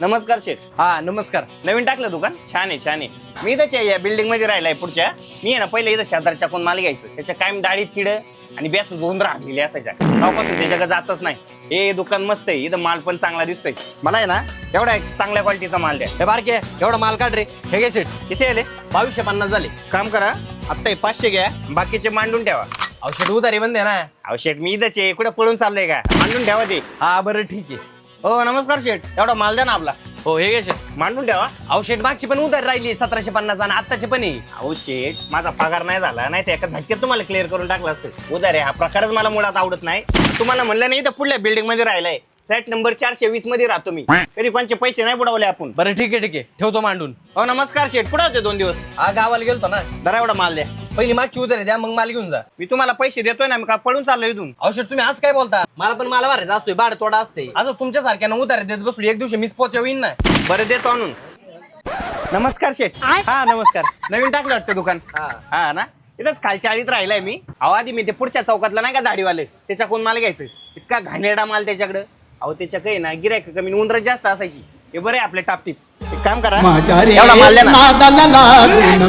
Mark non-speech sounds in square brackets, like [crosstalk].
नमस्कार शेठ. हा नमस्कार. नवीन टाकलं दुकान? छान आहे छान आहे. मी आहे या बिल्डिंगमध्ये राहिलाय पुढच्या. मी आहे ना पहिले इथं शेजारच्या कोण माल घ्यायचं. त्याच्या कायम दाढीत किड आणि बेस्ट दोन राहिलेली असायच्या. तेव्हापासून त्याच्याकडे जातच नाही. हे दुकान मस्त आहे इथं माल पण चांगला दिसतोय. मला आहे ना एवढा एक चांगल्या क्वालिटीचा माल द्या. हे बारके एवढा माल काढ रे. हे घे शेट किती आले? बावीसशे पन्नास झाले. काम करा. आत्ता हे पाचशे घ्या. बाकीचे मांडून ठेवा. औषध उधारी बंद आहे ना. शेठ मी इथंच आहे. कुठे पळून चाललंय का? मांडून ठेवा ते. हा बरं ठीक आहे. हो नमस्कार शेठ. एवढा माल द्या ना आपला. हो हे घे शेट मांडून ठेवा. औषध मागची पण उधारी राहिली सतराशे पन्नास आणि आत्ताची पण आहे. अहो शेठ माझा पगार नाही झाला नाही तर एका झटक्यात तुम्हाला क्लिअर करून टाकला असतं. उदार आहे हा प्रकारच मला मुळात आवडत नाही. तुम्हाला म्हणलं नाही तर पुढल्या बिल्डिंगमध्ये राहिलाय. फ्लॅट नंबर चारशे वीसमध्ये राहतो मी. [laughs] कधी कोणचे पैसे नाही बुडवले आपण. बरं ठीक आहे ठीक आहे. ठेवतो मांडून. हो नमस्कार शेठ. कुठे होते दोन दिवस? हा गावाला गेलतो ना. जरा एवढा माल द्या. पहिली मागची उधारी द्या मग माल घेऊन जा. मी तुम्हाला पैसे देतोय ना मी का पळून चाललो इथून? औषध तुम्ही आज काय बोलता? मला पण मला भरायचा असतोय बाड तोडा असते. असं तुमच्या सारख्यानं उधारी देत बसलो एक दिवशी मीच पोहोचव येईन ना. बरं देतो आणून. नमस्कार शेठ. हा नमस्कार. नवीन टाकलं वाटतं दुकान? हा. हा ना? इथंच खालच्या आळीत राहिलाय मी. अहो आधी मी ते पुढच्या चौकातला नाही का दाढीवाले? त्याच्या कोण माल घ्यायचं. इतका घाणेरडा माल त्याच्याकडे. अहो त्याच्या काही ना गिरायक कमी उंदरत जास्त असायची. हे बरं आहे आपले टापटीप एक काम करा. एवढा ना.